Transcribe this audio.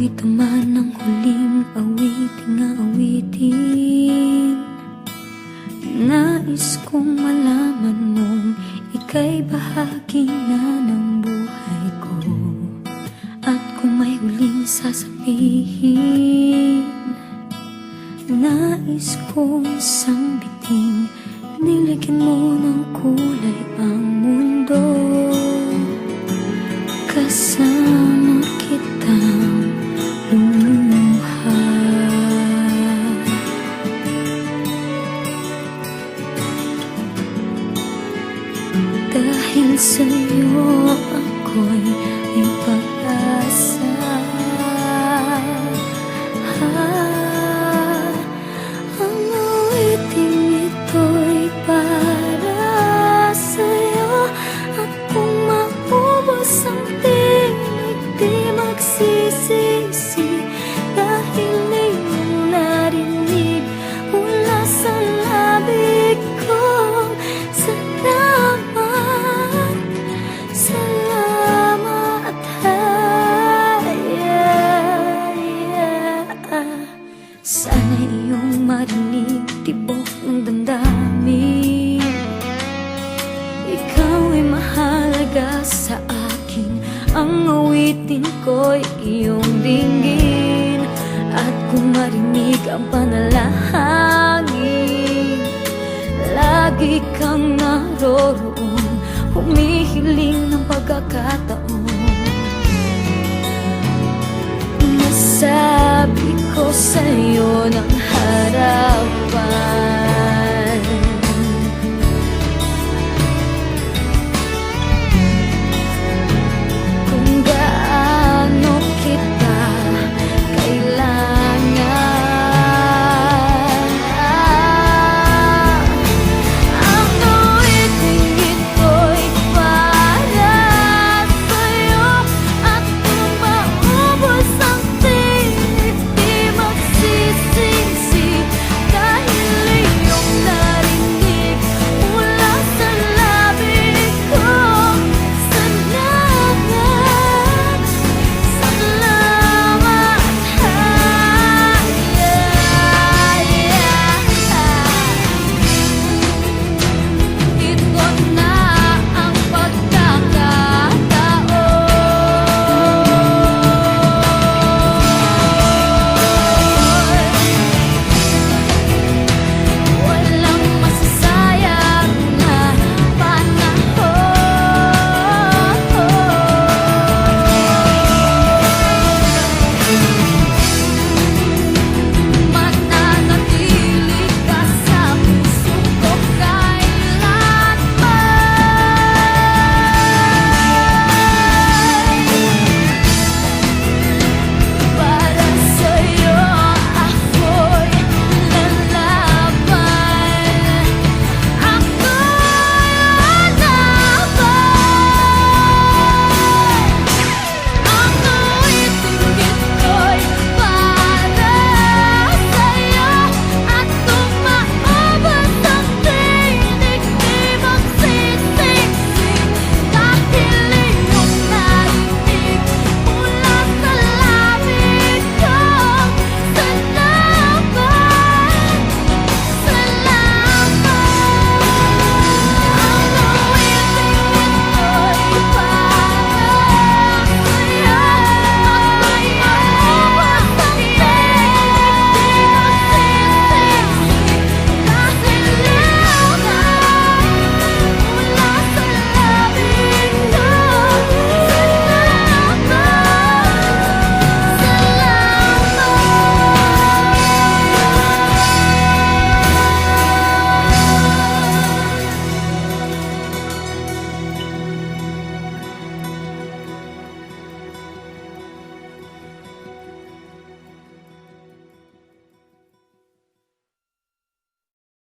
Ito man ang huling awiting na awitin Nais kong malaman mong ika'y bahagi na ng buhay ko. At kung may huling sasabihin Nais kong sambiting Nilagyan mo ng kulay ang mundo. Kasama Dahil sa'yo ako'y may pag-asa Awitin ko'y iyong dinggin At kung marinig ang panalangin Lagi kang naroroon Humihiling ng pagkakataon. Masabi ko sa'yo ng